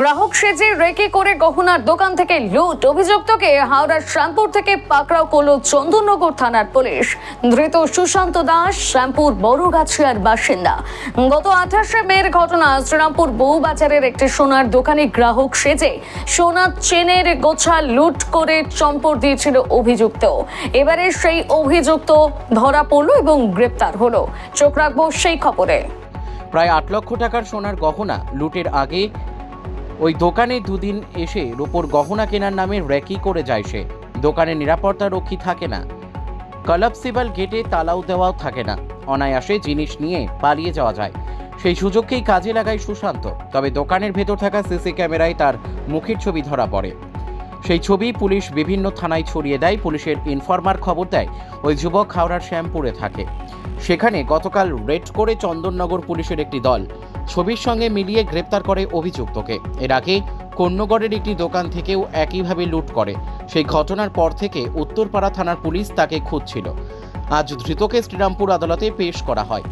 গ্রাহক সেজে রেকে করে গহনার দোকান থেকে লুট। অভিযুক্তকে হাওড়ার শ্যামপুর থেকে পাকড়াও করল চন্দননগর থানার পুলিশ। ধৃত সুশান্ত দাস, শ্যামপুর বড়গাছিয়ার বাসিন্দা। গত আঠাশে মের ঘটনা, শ্রীরামপুর বউবাজারের একটি সোনার দোকানে গ্রাহক সেজে সোনার চেনের গোছা লুট করে চম্পট দিয়েছিল অভিযুক্ত। এবারে সেই অভিযুক্ত ধরা পড়ল এবং গ্রেপ্তার হলো। চোখ রাখব সেই খবরে। প্রায় আট লক্ষ টাকার সোনার গহনা লুটের আগে ওই দোকানে দুদিন এসে রূপোর গহনা কেনার নামে র্যাকি করে যায় সে। দোকানে নিরাপত্তা রক্ষী থাকে না। কলাপসিবল গেটে তালাও দেওয়াও থাকে না। অনায়াসে জিনিস নিয়ে পালিয়ে যাওয়া যায়। সেই সুযোগকেই কাজে লাগায় সুশান্ত। তবে দোকানের ভেতর থাকা সিসি ক্যামেরায় তার মুখের ছবি ধরা পড়ে। সেই ছবি পুলিশ বিভিন্ন থানায় ছড়িয়ে দেয়, পুলিশের ইনফরমার খবর দেয়। ওই যুবক হাওড়ার শ্যামপুরে থাকে। সেখানে গতকাল রেড করে চন্দননগর পুলিশের একটি দল ছবির সঙ্গে মিলিয়ে গ্রেপ্তার করে অভিযুক্তকে। এর আগে কন্যগড়ের একটি দোকান থেকেও একইভাবে লুট করে। সেই ঘটনার পর থেকে উত্তরপাড়া থানার পুলিশ তাকে খুঁজছিল। আজ ধৃতকে শ্রীরামপুর আদালতে পেশ করা হয়।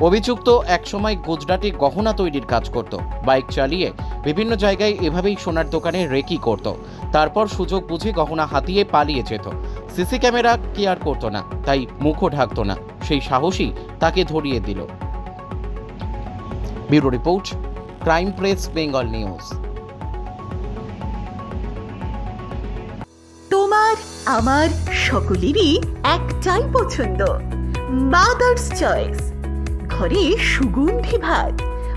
অভিযুক্ত একসময় গুজরাটে গহনা তৈরির কাজ করত। বাইক চালিয়ে বিভিন্ন জায়গায় এভাবেই সোনার দোকানে রেকি করত। তারপর সুযোগ বুঝে গহনা হাতিয়ে পালিয়ে যেত। সিসি ক্যামেরা কেয়ার করতো না, তাই মুখও ঢাকতো না। সেই সাহসী তাকে ধরিয়ে দিল। Bureau report, crime press, Bengal news. তোমার, আমার সকলেরই একটাই পছন্দ মাদার্স চয়েস ঘরে সুগন্ধি ভাত।